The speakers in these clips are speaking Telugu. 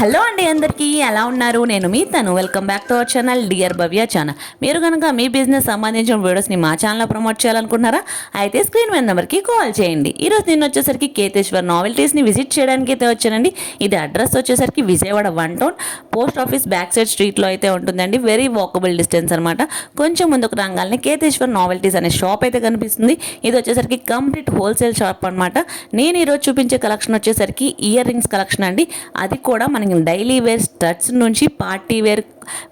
హలో అండి అందరికీ ఎలా ఉన్నారు? నేను మీ తను. Welcome back to our channel dear Bhavya channel మీరు కనుక మీ బిజినెస్ సంబంధించిన వీడియోస్ని మా ఛానల్లో ప్రమోట్ చేయాలనుకుంటున్నారా? అయితే స్క్రీన్ మీద నెంబర్కి కాల్ చేయండి. ఈరోజు నేను వచ్చేసరికి కేతేశ్వర్ నావెల్టీస్ని విజిట్ చేయడానికి అయితే వచ్చానండి. ఇది అడ్రస్ వచ్చేసరికి Vijayawada one town post office back side స్ట్రీట్లో అయితే ఉంటుందండి. వెరీ వాకబుల్ డిస్టెన్స్ అనమాట కొంచెం ముందుకు రాగానే కేతేశ్వర్ నావెల్టీస్ అనే షాప్ అయితే కనిపిస్తుంది. ఇది వచ్చేసరికి కంప్లీట్ హోల్సేల్ షాప్ అనమాట నేను ఈరోజు చూపించే కలెక్షన్ వచ్చేసరికి ఇయర్ రింగ్స్ కలెక్షన్ అండి. అది కూడా మనకి డైలీ వేర్ స్టడ్స్ నుంచి party wear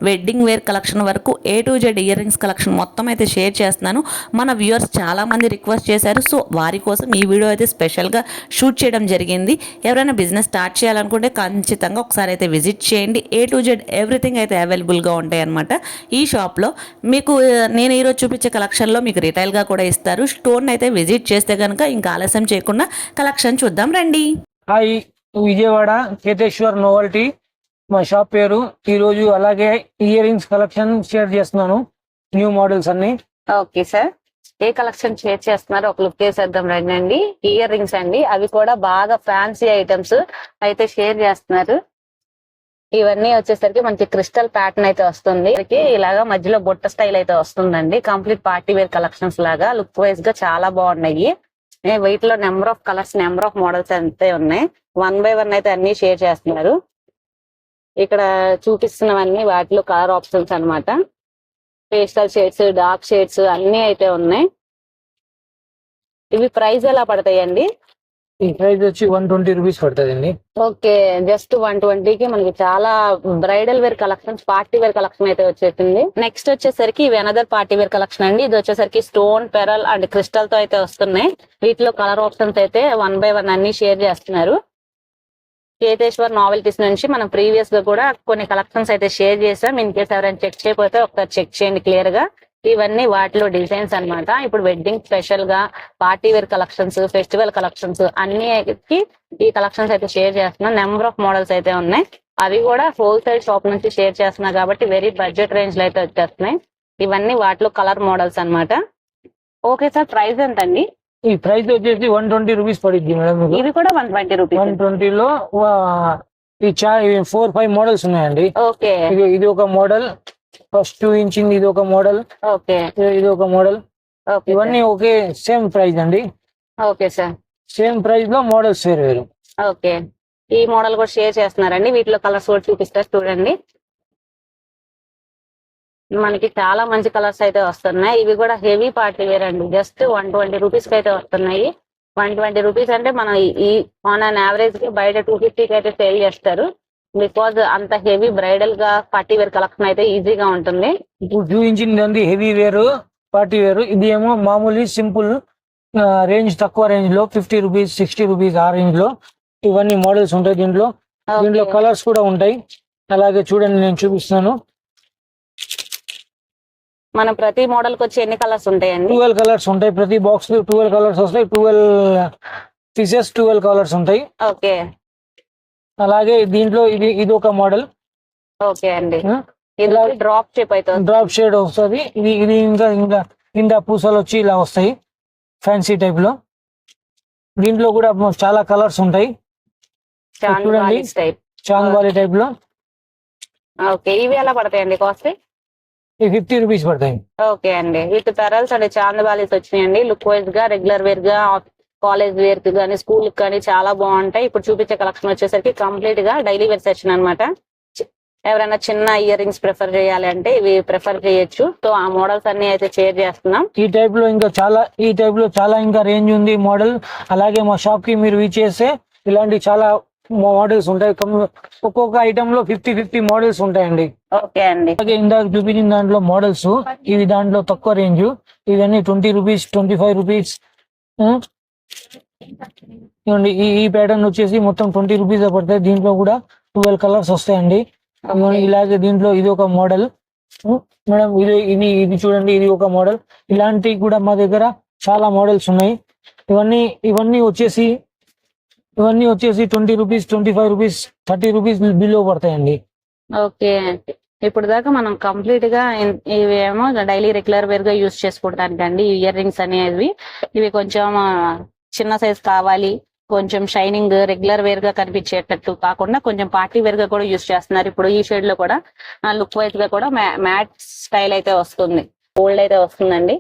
wedding wear collection వరకు A to Z earrings collection మొత్తం అయితే షేర్ చేస్తున్నాను. మన వ్యూవర్స్ చాలామంది రిక్వెస్ట్ చేశారు. సో వారి కోసం ఈ వీడియో అయితే స్పెషల్గా షూట్ చేయడం జరిగింది. ఎవరైనా బిజినెస్ స్టార్ట్ చేయాలనుకుంటే ఖచ్చితంగా ఒకసారి అయితే విజిట్ చేయండి. ఏ టు జెడ్ ఎవ్రీథింగ్ అయితే అవైలబుల్గా ఉంటాయి అనమాట ఈ షాప్లో మీకు నేను ఈరోజు చూపించే కలెక్షన్లో మీకు రిటైల్గా కూడా ఇస్తారు. స్టోన్ అయితే విజిట్ చేస్తే కనుక ఇంకా ఆలస్యం చేయకుండా కలెక్షన్ చూద్దాం. రండి. హాయ్. విజయవాడ కేతేశ్వర్ నోవల్టీ మా షాప్ పేరు. ఈ రోజు అలాగే ఇయర్ రింగ్స్ కలెక్షన్ షేర్ చేస్తున్నాను. న్యూ మోడల్స్ అన్ని. Okay sir. ఏ కలెక్షన్ షేర్ చేస్తున్నారు ఒక లుక్ చేసేద్దాం రండి అండి. ఇయర్ రింగ్స్ అండి. అవి కూడా బాగా ఫ్యాన్సీ ఐటమ్స్ అయితే షేర్ చేస్తున్నారు. ఇవన్నీ వచ్చేసరికి మనకి క్రిస్టల్ ప్యాటర్న్ అయితే వస్తుంది. ఇలాగా మధ్యలో బొట్ట స్టైల్ అయితే వస్తుందండి. కంప్లీట్ పార్టీ వేర్ కలెక్షన్స్ లాగా లుక్ వైజ్గా చాలా బాగున్నాయి. వెయిట్లో number of colours number of models అంతే ఉన్నాయి. వన్ బై వన్ అయితే అన్ని షేర్ చేస్తున్నారు. ఇక్కడ చూపిస్తున్నవన్నీ వాటిలో కలర్ ఆప్షన్స్ అన్నమాట. పేస్టల్ షేడ్స్ డార్క్ షేడ్స్ అన్ని అయితే ఉన్నాయి. ఇవి ప్రైస్ ఎలా పడతాయండి? ఈ ప్రైస్ వచ్చి వన్ ట్వంటీ రూపీస్ పడుతుంది ఓకే జస్ట్ వన్కి మనకి చాలా bridal wear collections party wear collection అయితే వచ్చేసింది. నెక్స్ట్ వచ్చేసరికి ఇవి అనదర్ పార్టీ వేర్ కలెక్షన్ అండి. ఇది వచ్చేసరికి స్టోన్ పెరల్ అండ్ క్రిస్టల్తో అయితే వస్తున్నాయి. వీటిలో కలర్ ఆప్షన్స్ అయితే వన్ బై వన్ అన్ని షేర్ చేస్తున్నారు. చేతేశ్వర్ నావెల్టీస్ నుంచి మనం ప్రీవియస్గా కూడా కొన్ని కలెక్షన్స్ అయితే షేర్ చేసాం. ఇన్ కేస్ ఎవరైనా చెక్ చేయకపోతే ఒకసారి చెక్ చేయండి క్లియర్గా. ఇవన్నీ వాటిలో డిజైన్స్ అన్నమాట. ఇప్పుడు వెడ్డింగ్ స్పెషల్గా party wear collections festival collections అన్ని ఈ కలెక్షన్స్ అయితే షేర్ చేస్తున్నాం. నెంబర్ ఆఫ్ మోడల్స్ అయితే ఉన్నాయి. అవి కూడా హోల్సేల్ షాప్ నుంచి షేర్ చేస్తున్నా కాబట్టి వెరీ బడ్జెట్ రేంజ్లో అయితే వచ్చేస్తున్నాయి. ఇవన్నీ వాటిలో కలర్ మోడల్స్ అన్నమాట. ఓకే సార్ ప్రైస్ ఎంత అండి ఈ ప్రైస్ వచ్చేసి వన్ ట్వంటీ రూపీస్ పడుద్ది మేడం ఇవి కూడా వన్ ట్వంటీ వన్ రూపీస్ ట్వంటీలో ఈ ఫోర్ ఫైవ్ మోడల్స్ ఉన్నాయండి. ఓకే ఇది ఇది ఒక మోడల్ ఫస్ట్ టూ ఇంచ్ ఇది ఒక మోడల్ ఓకే. ఇది ఒక మోడల్ ఓకే ఇవన్నీ ఒకే సేమ్ ప్రైస్ అండి. Okay sir. సేమ్ ప్రైస్లో మోడల్స్ వేరు వేరు. ఓకే. ఈ మోడల్ కూడా షేర్ చేస్తున్నారండి. వీటిలో కలర్స్ కూడా చూపిస్తారు చూడండి. మనకి చాలా మంచి కలర్స్ అయితే వస్తున్నాయి. ఇవి కూడా హెవీ పార్టీ వేర్ అండి. జస్ట్ వన్ ట్వంటీ రూపీస్కి అయితే వస్తున్నాయి. వన్ ట్వంటీ రూపీస్ అంటే మనం ఈ- ఈ ఆన్ అన్ యావరేజ్కి బయట టూ ఫిఫ్టీకి అయితే సేల్ చేస్తారు. బికాజ్ అంత హెవీ బ్రైడల్గా పార్టీ వేర్ కలెక్షన్ అయితే ఈజీగా ఉంటుంది. ఇప్పుడు ఉంది హెవీ వేరు పార్టీ వేరు ఇది ఏమో మామూలు సింపుల్ రేంజ్ తక్కువ రేంజ్లో ఫిఫ్టీ రూపీస్ సిక్స్టీ రూపీస్ ఆ రేంజ్లో ఇవన్నీ మోడల్స్ ఉంటాయి దీంట్లో. దీంట్లో. కలర్స్ కూడా ఉంటాయి. అలాగే చూడండి నేను చూపిస్తున్నాను. మనం ప్రతి మోడల్కి వచ్చి ఎన్ని కలర్స్ ఉంటాయండి? ట్వెల్వ్ కలర్స్ ఉంటాయి. ప్రతి బాక్స్ ట్వెల్వ్ కలర్స్ వస్తాయి. ట్వెల్వ్ పీసెస్ ట్వెల్వ్ కలర్స్ ఉంటాయి. ఓకే అలాగే దీంట్లో ఇది ఇది ఒక మోడల్. ఓకే అండి. డ్రాప్ షేప్ అయితే వస్తుంది. డ్రాప్ షేడ్ వస్తుంది. ఇది ఇది ఇంకా ఇంకా కింద పూసలు వచ్చి ఇలా వస్తాయి. ఫ్యాన్సీ టైప్లో. దీంట్లో కూడా చాలా కలర్స్ ఉంటాయి. చూడండి. టైప్ చాంద్వాలి టైప్లో. ఓకే ఇవి ఎలా పడతాయండి కాస్ట్ ఫిఫ్టీ రూపీస్ పడతాయి. ఓకే అండి. With pearls and chand balis వచ్చినాయండి. లుక్ వైజ్గా రెగ్యులర్ వేర్గా కాలేజ్ వేర్కి కానీ స్కూల్కి కానీ చాలా బాగుంటాయి. ఇప్పుడు చూపించే కలెక్షన్ వచ్చేసరికి కంప్లీట్గా డైలీ వేర్ సెక్షన్ అనమాట ఎవరైనా చిన్న ఇయర్ రింగ్స్ ప్రిఫర్ చేయాలి అంటే ఇవి ప్రిఫర్ చేయొచ్చు. సో ఆ మోడల్స్ అన్ని అయితే షేర్ చేస్తున్నాం. ఈ టైప్లో ఇంకా చాలా ఈ టైప్లో చాలా ఇంకా రేంజ్ ఉంది మోడల్. అలాగే మా షాప్కి మీరు రీచ్ చేస్తే ఇలాంటి చాలా మోడల్స్ ఉంటాయి. ఒక్కొక్క ఐటమ్లో ఫిఫ్టీ ఫిఫ్టీ మోడల్స్ ఉంటాయండి. ఓకే అండి. అలాగే ఇందాక చూపించిన దాంట్లో మోడల్స్ ఇవి దాంట్లో తక్కువ రేంజ్ ఇవన్నీ twenty rupees twenty five rupees ఇవ్వండి ఈ ఈ ప్యాటర్న్ వచ్చేసి మొత్తం ట్వంటీ రూపీస్ పడతాయి. దీంట్లో కూడా ట్వెల్వ్ కలర్స్ వస్తాయండి. ఇలాగే దీంట్లో ఇది ఒక మోడల్ మేడం ఇది ఇది ఇది చూడండి ఇది ఒక మోడల్ ఇలాంటి కూడా మా దగ్గర చాలా మోడల్స్ ఉన్నాయి. ఇవన్నీ ఇవన్నీ వచ్చేసి ఇవన్నీ వచ్చేసి twenty rupees twenty five rupees thirty rupees below పడతాయండి ఓకే ఇప్పుడు దాకా మనం కంప్లీట్గా ఇవేమో డైలీ రెగ్యులర్ వేర్గా యూస్ చేసుకోవడానికి అండి ఇయర్ రింగ్స్ అనేవి. ఇవి కొంచెం చిన్న సైజ్ కావాలి కొంచెం షైనింగ్ రెగ్యులర్ వేర్గా కనిపించేటట్టు కాకుండా కొంచెం పార్టీ వేర్గా కూడా యూస్ చేస్తున్నారు. ఇప్పుడు ఈ షేడ్లో కూడా లుక్ వైజ్గా కూడా మ్యాట్ స్టైల్ అయితే వస్తుంది. గోల్డ్ అయితే వస్తుందండి.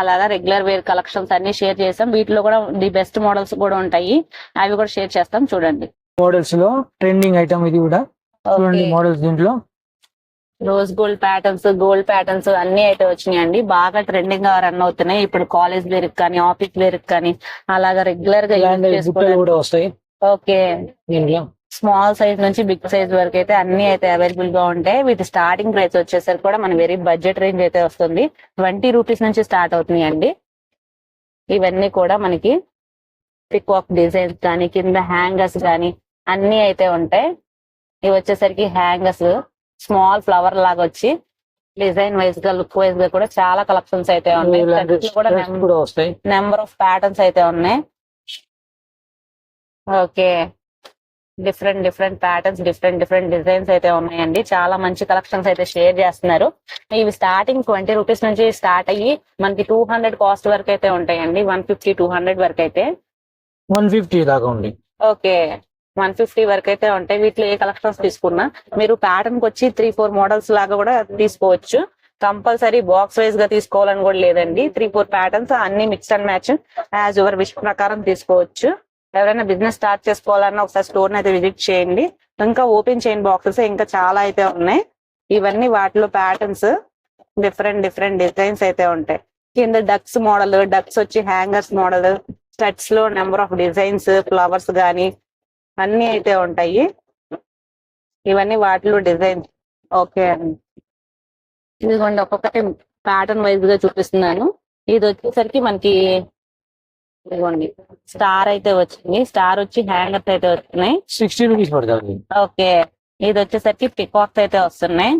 అలాగా రెగ్యులర్ వేర్ కలెక్షన్స్ అన్ని షేర్ చేస్తాం వీటిలో కూడా ది బెస్ట్ మోడల్స్ కూడా ఉంటాయి. అవి కూడా షేర్ చేస్తాం. చూడండి. మోడల్స్లో ట్రెండింగ్ ఐటమ్ ఇది కూడా. చూడండి మోడల్స్ దీంట్లో. Rose gold patterns gold patterns అన్ని అయితే వచ్చినాయండి. బాగా ట్రెండింగ్గా రన్ అవుతున్నాయి. ఇప్పుడు కాలేజ్ వేర్ కానీ ఆఫీస్ వేర్ కానీ అలాగా రెగ్యులర్గా కూడా వస్తాయి. ఓకే. స్మాల్ సైజ్ నుంచి బిగ్ సైజ్ వరకు అయితే అన్ని అయితే అవైలబుల్గా ఉంటాయి. వీటి స్టార్టింగ్ ప్రైస్ వచ్చేసరికి కూడా మన వెరీ బడ్జెట్ రేంజ్ అయితే వస్తుంది. ట్వంటీ రూపీస్ నుంచి స్టార్ట్ అవుతున్నాయి అండి ఇవన్నీ కూడా మనకి పికాక్ డిజైన్స్ కానీ కింద హ్యాంగర్స్ కానీ అన్ని అయితే ఉంటాయి. ఇవి వచ్చేసరికి హ్యాంగర్స్ స్మాల్ ఫ్లవర్ లాగా వచ్చి డిజైన్ వైజ్గా లుక్ వైజ్గా కూడా చాలా కలెక్షన్స్ అయితే ఉన్నాయి. నెంబర్ ఆఫ్ ప్యాటర్న్స్ అయితే ఉన్నాయి. Okay. Different different patterns different different designs అయితే ఉన్నాయండి. చాలా మంచి కలెక్షన్స్ అయితే షేర్ చేస్తున్నారు. ఇవి స్టార్టింగ్ ట్వంటీ రూపీస్ నుంచి స్టార్ట్ అయ్యి మనకి టూ హండ్రెడ్ కాస్ట్ వరకు అయితే ఉంటాయండి. వన్ ఫిఫ్టీ టూ హండ్రెడ్ వరకు అయితే. వన్ ఫిఫ్టీ దాకా ఉంది. ఓకే. వన్ ఫిఫ్టీ వరకు అయితే ఉంటాయి. వీటిలో ఏ కలెక్షన్స్ తీసుకున్నా మీరు ప్యాటర్న్కి వచ్చి త్రీ ఫోర్ మోడల్స్ లాగా కూడా తీసుకోవచ్చు. కంపల్సరీ బాక్స్ వైజ్గా తీసుకోవాలని కూడా లేదండి. త్రీ ఫోర్ ప్యాటర్న్స్ అన్ని mix and match as your wish ప్రకారం తీసుకోవచ్చు. ఎవరైనా బిజినెస్ స్టార్ట్ చేసుకోవాలన్నా ఒకసారి స్టోర్ అయితే విజిట్ చేయండి. ఇంకా ఓపెన్ చేయండి బాక్సెస్ ఇంకా చాలా అయితే ఉన్నాయి. ఇవన్నీ వాటిలో ప్యాటర్న్స్ డిఫరెంట్ డిఫరెంట్ డిజైన్స్ అయితే ఉంటాయి. కింద డక్స్ మోడల్ డక్స్ వచ్చి హ్యాంగర్స్ మోడల్ స్టడ్స్లో నెంబర్ ఆఫ్ డిజైన్స్ ఫ్లవర్స్ గానీ అన్ని అయితే ఉంటాయి. ఇవన్నీ వాటిలో డిజైన్స్ ఓకే ఇదిగోండి ఒక్కొక్కటి ప్యాటర్న్ వైజ్గా చూపిస్తున్నాను. ఇది వచ్చేసరికి మనకి ఇదిగోండి స్టార్ అయితే వచ్చింది. స్టార్ వచ్చి హ్యాంగర్స్ అయితే వస్తున్నాయి. సిక్స్టీ రూపీస్ పడుతుంది. ఓకే. ఇది వచ్చేసరికి పికాక్స్ అయితే వస్తున్నాయి.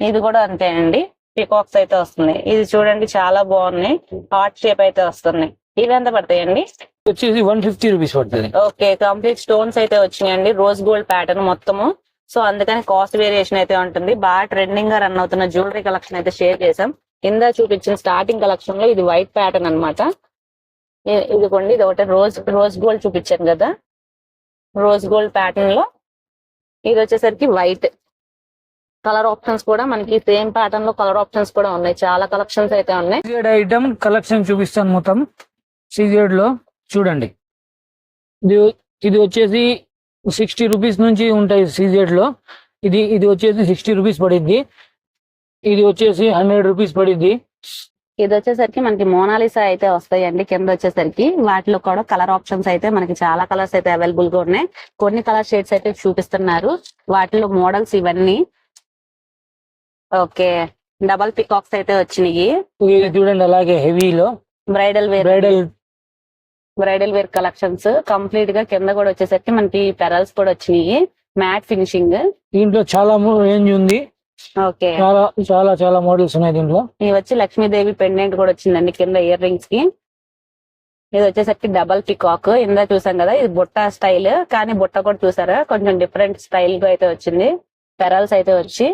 ఇది కూడా అంతేనండి. పికాక్స్ అయితే వస్తున్నాయి. ఇది చూడండి చాలా బాగున్నాయి. హార్ట్ షేప్ అయితే వస్తున్నాయి. ఇవి ఎంత పడతాయండి? వచ్చేసి వన్ ఫిఫ్టీ రూపీస్ పడుతుంది. ఓకే కంప్లీట్ స్టోన్స్ అయితే వచ్చినాయండి. రోజ్ గోల్డ్ ప్యాటర్న్ మొత్తము. సో అందుకని కాస్ట్ వేరియేషన్ అయితే ఉంటుంది. బాగా ట్రెండింగ్గా రన్ అవుతున్న జ్యువెలరీ కలెక్షన్ అయితే షేర్ చేసాం కింద చూపించిన స్టార్టింగ్ కలెక్షన్లో ఇది వైట్ ప్యాటర్న్ అనమాట ఇదిగోండి ఇది ఒకటి రోజ్ రోజ్ గోల్డ్ చూపించాను కదా. రోజ్ గోల్డ్ ప్యాటర్న్లో ఇది వచ్చేసరికి వైట్. కలర్ ఆప్షన్స్ కూడా మనకి సేమ్ ప్యాటర్న్లో కలర్ ఆప్షన్స్ కూడా ఉన్నాయి. చాలా కలెక్షన్స్ అయితే ఉన్నాయి. ఐటమ్ కలెక్షన్ చూపిస్తాను మొత్తం. లో చూడండి. ఇది ఇది వచ్చేసి సిక్స్టీ రూపీస్ నుంచి ఉంటాయి లో ఇది ఇది వచ్చేసి సిక్స్టీ రూపీస్ పడింది ఇది వచ్చేసి హండ్రెడ్ రూపీస్ పడింది ఇది వచ్చేసరికి మనకి మోనాలిసా అయితే వస్తాయండి కింద వచ్చేసరికి. వాటిలో కూడా కలర్ ఆప్షన్స్ అయితే మనకి చాలా కలర్స్ అయితే అవైలబుల్గా ఉన్నాయి. కొన్ని కలర్ షేడ్స్ అయితే చూపిస్తున్నారు. వాటిలో మోడల్స్ ఇవన్నీ. ఓకే. డబల్ పికాక్స్ అయితే వచ్చినాయి. చూడండి అలాగే హెవీలో. Bridal wear. Bridal bridal wear collections కంప్లీట్గా కింద కూడా వచ్చేసరికి మనకి పెరల్స్ కూడా వచ్చినాయి. Matte finishing. దీంట్లో చాలా రేంజ్ ఉంది. ఓకే. చాలా చాలా చాలా మోడల్స్ ఉన్నాయి దీంట్లో. ఇవి వచ్చి లక్ష్మీదేవి పెండెంట్ కూడా వచ్చిందండి కింద ఇయర్ రింగ్స్కి. ఇది వచ్చేసరికి డబల్ పికాక్ ఇందా చూసాం కదా ఇది బుట్ట స్టైల్ కానీ బుట్ట కూడా చూసారా? కొంచెం డిఫరెంట్ స్టైల్గా అయితే వచ్చింది. పెరల్స్ అయితే వచ్చి.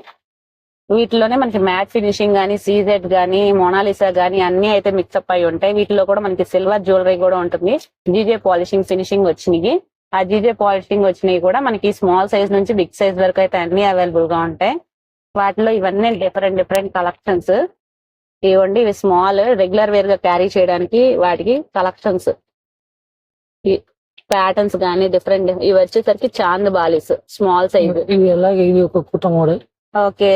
వీటిలోనే మనకి మ్యాట్ ఫినిషింగ్ గానీ సీజెడ్ గానీ మోనాలిసా గానీ అన్ని అయితే మిక్సప్ అయి ఉంటాయి. వీటిలో కూడా మనకి సిల్వర్ జ్యువెలరీ కూడా ఉంటుంది. జీజే పాలిషింగ్ ఫినిషింగ్ వచ్చినాయి ఆ జీజే పాలిషింగ్ వచ్చినాయి కూడా మనకి స్మాల్ సైజ్ నుంచి బిగ్ సైజ్ వరకు అయితే అన్ని అవైలబుల్గా ఉంటాయి. వాటిలో ఇవన్నీ డిఫరెంట్ డిఫరెంట్ కలెక్షన్స్ ఇవ్వండి ఇవి స్మాల్ రెగ్యులర్ వేర్గా క్యారీ చేయడానికి వాటికి కలెక్షన్స్ ప్యాటర్న్స్ కానీ డిఫరెంట్ ఇవి వచ్చేసరికి చాంద్ బాలిస్ స్మాల్ సైజ్ ఇవి ఎలాగే? ఇవి ఒక కొత్త ఓకే.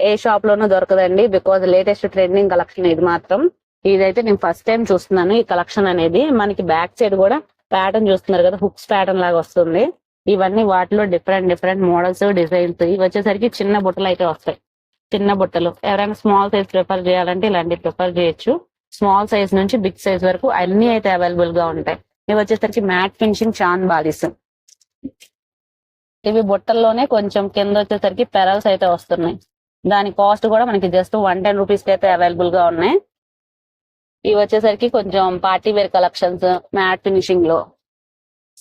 ఏ షాప్ లోనూ దొరకదండి. బికాజ్ లేటెస్ట్ ట్రెండింగ్ కలెక్షన్ ఇది మాత్రం. ఇదైతే నేను ఫస్ట్ టైం చూస్తున్నాను. ఈ కలెక్షన్ అనేది మనకి బ్యాక్ సైడ్ కూడా ప్యాటర్న్ చూస్తున్నారు కదా హుక్స్ ప్యాటర్న్ లాగా వస్తుంది. ఇవన్నీ వాటిలో డిఫరెంట్ డిఫరెంట్ మోడల్స్ డిజైన్స్ ఇవి వచ్చేసరికి చిన్న బుట్టలు అయితే వస్తాయి. చిన్న బుట్టలు. ఎవరైనా స్మాల్ సైజ్ ప్రిఫర్ చేయాలంటే ఇలాంటివి ప్రిఫర్ చేయొచ్చు. స్మాల్ సైజ్ నుంచి బిగ్ సైజ్ వరకు అన్ని అయితే అవైలబుల్గా ఉంటాయి. ఇవి వచ్చేసరికి మ్యాట్ ఫినిషింగ్ చాన్ బాలిస్ ఇవి బుట్టల్లోనే కొంచెం కింద వచ్చేసరికి పెరల్స్ అయితే వస్తున్నాయి. దాని కాస్ట్ కూడా మనకి జస్ట్ వన్ టెన్ రూపీస్కి అయితే అవైలబుల్గా ఉన్నాయి. ఇవి వచ్చేసరికి కొంచెం పార్టీ వేర్ కలెక్షన్స్ మ్యాట్ ఫినిషింగ్లో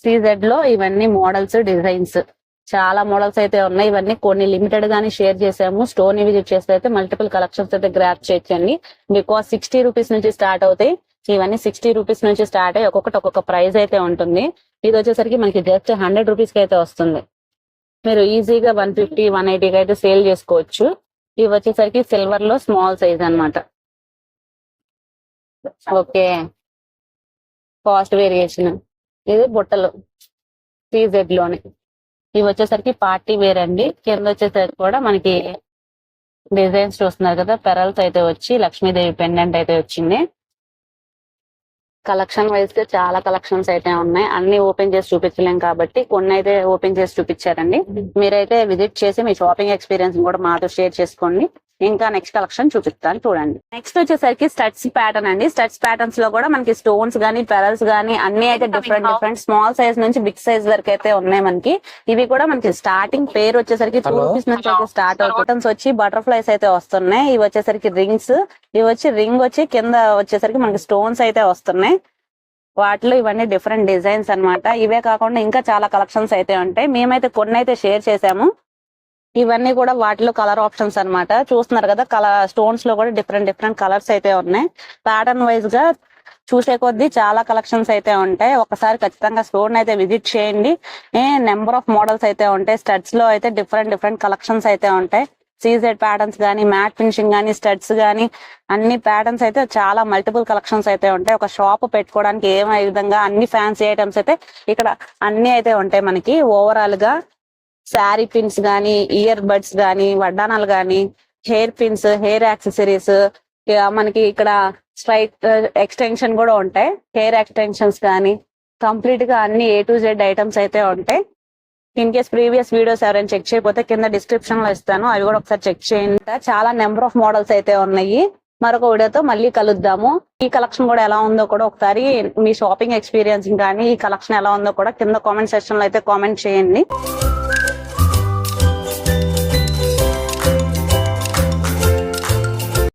సీజెడ్లో ఇవన్నీ మోడల్స్ డిజైన్స్. చాలా మోడల్స్ అయితే ఉన్నాయి. ఇవన్నీ కొన్ని లిమిటెడ్ గానే షేర్ చేసాము స్టోర్ని విజిట్ చేస్తే అయితే మల్టిపుల్ కలెక్షన్స్ అయితే గ్రాప్ చేయొచ్చండి. బికాస్ సిక్స్టీ రూపీస్ నుంచి స్టార్ట్ అవుతాయి. ఇవన్నీ సిక్స్టీ రూపీస్ నుంచి స్టార్ట్ అయ్యి ఒక్కొక్కటి ఒక్కొక్క ప్రైస్ అయితే ఉంటుంది. ఇది వచ్చేసరికి మనకి జస్ట్ హండ్రెడ్ రూపీస్కి అయితే వస్తుంది. మీరు ఈజీగా వన్ ఫిఫ్టీ వన్ ఎయిటీకి అయితే సేల్ చేసుకోవచ్చు. ఇవి వచ్చేసరికి సిల్వర్లో స్మాల్ సైజ్ అన్నమాట. ఓకే. కాస్ట్ వేరియేషన్ ఇది బుట్టలు. సీజెడ్లోని. ఇవి వచ్చేసరికి పార్టీ వేర్ అండి. కింద వచ్చేసరికి కూడా మనకి డిజైన్స్ చూస్తున్నారు కదా పెరల్స్ అయితే వచ్చి లక్ష్మీదేవి పెండెంట్ అయితే వచ్చింది. కలెక్షన్ వైజ్గా చాలా కలెక్షన్స్ అయితే ఉన్నాయి. అన్ని ఓపెన్ చేసి చూపించలేం కాబట్టి కొన్ని అయితే ఓపెన్ చేసి చూపించారండి. మీరైతే విజిట్ చేసి మీ షాపింగ్ ఎక్స్పీరియన్స్ కూడా మాతో షేర్ చేసుకోండి. ఇంకా నెక్స్ట్ కలెక్షన్ చూపిస్తాను చూడండి. నెక్స్ట్ వచ్చేసరికి స్టడ్స్ ప్యాటర్న్ అండి. స్టడ్స్ ప్యాటర్న్స్లో కూడా మనకి స్టోన్స్ గానీ పెరల్స్ గానీ అన్ని అయితే డిఫరెంట్ డిఫరెంట్ స్మాల్ సైజ్ నుంచి బిగ్ సైజ్ వరకు అయితే ఉన్నాయి మనకి. ఇవి కూడా మనకి స్టార్టింగ్ పేరు వచ్చేసరికి టూ? రూపీస్ నుంచి అయితే స్టార్ట్ అవుతుంది వచ్చి బటర్ఫ్లైస్ అయితే వస్తున్నాయి. ఇవి వచ్చేసరికి రింగ్స్ ఇవి వచ్చి రింగ్ వచ్చి కింద వచ్చేసరికి మనకి స్టోన్స్ అయితే వస్తున్నాయి. వాటిలో ఇవన్నీ డిఫరెంట్ డిజైన్స్ అన్నమాట. ఇవే కాకుండా ఇంకా చాలా కలెక్షన్స్ అయితే ఉంటాయి. మేమైతే కొన్ని అయితే షేర్ చేసాము ఇవన్నీ కూడా వాటిలో కలర్ ఆప్షన్స్ అన్నమాట. చూస్తున్నారు కదా కలర్ స్టోన్స్లో కూడా డిఫరెంట్ డిఫరెంట్ కలర్స్ అయితే ఉన్నాయి. ప్యాటర్న్ వైజ్గా చూసే కొద్దీ చాలా కలెక్షన్స్ అయితే ఉంటాయి. ఒకసారి ఖచ్చితంగా స్టోర్ అయితే విజిట్ చేయండి. నెంబర్ ఆఫ్ మోడల్స్ అయితే ఉంటాయి స్టడ్స్లో అయితే డిఫరెంట్ డిఫరెంట్ కలెక్షన్స్ అయితే ఉంటాయి. సీజెడ్ ప్యాటర్న్స్ కానీ మ్యాట్ ఫినిషింగ్ కానీ స్టడ్స్ కానీ అన్ని ప్యాటర్న్స్ అయితే చాలా మల్టిపుల్ కలెక్షన్స్ అయితే ఉంటాయి. ఒక షాప్ పెట్టుకోవడానికి ఏమై విధంగా అన్ని ఫ్యాన్సీ ఐటమ్స్ అయితే ఇక్కడ అన్ని అయితే ఉంటాయి మనకి. ఓవరాల్గా శారీ పిన్స్ గానీ ఇయర్ బడ్స్ గానీ వడ్డానాలు గానీ హెయిర్ పిన్స్ హెయిర్ యాక్సెసరీస్ మనకి ఇక్కడ స్ట్రైట్ ఎక్స్టెన్షన్ uh, కూడా ఉంటాయి. హెయిర్ ఎక్స్టెన్షన్స్ కానీ కంప్లీట్గా అన్ని ఏ టు జెడ్ ఐటమ్స్ అయితే ఉంటాయి. ఇన్ కేస్ ప్రీవియస్ వీడియోస్ ఎవరైనా చెక్ చేయకపోతే కింద డిస్క్రిప్షన్లో ఇస్తాను. అవి కూడా ఒకసారి చెక్ చేయండి. చాలా నెంబర్ ఆఫ్ మోడల్స్ అయితే ఉన్నాయి. మరొక వీడియోతో మళ్ళీ కలుద్దాము. ఈ కలెక్షన్ కూడా ఎలా ఉందో కూడా ఒకసారి మీ షాపింగ్ ఎక్స్పీరియన్స్ కానీ ఈ కలెక్షన్ ఎలా ఉందో కూడా కింద కామెంట్ సెక్షన్లో అయితే కామెంట్ చేయండి.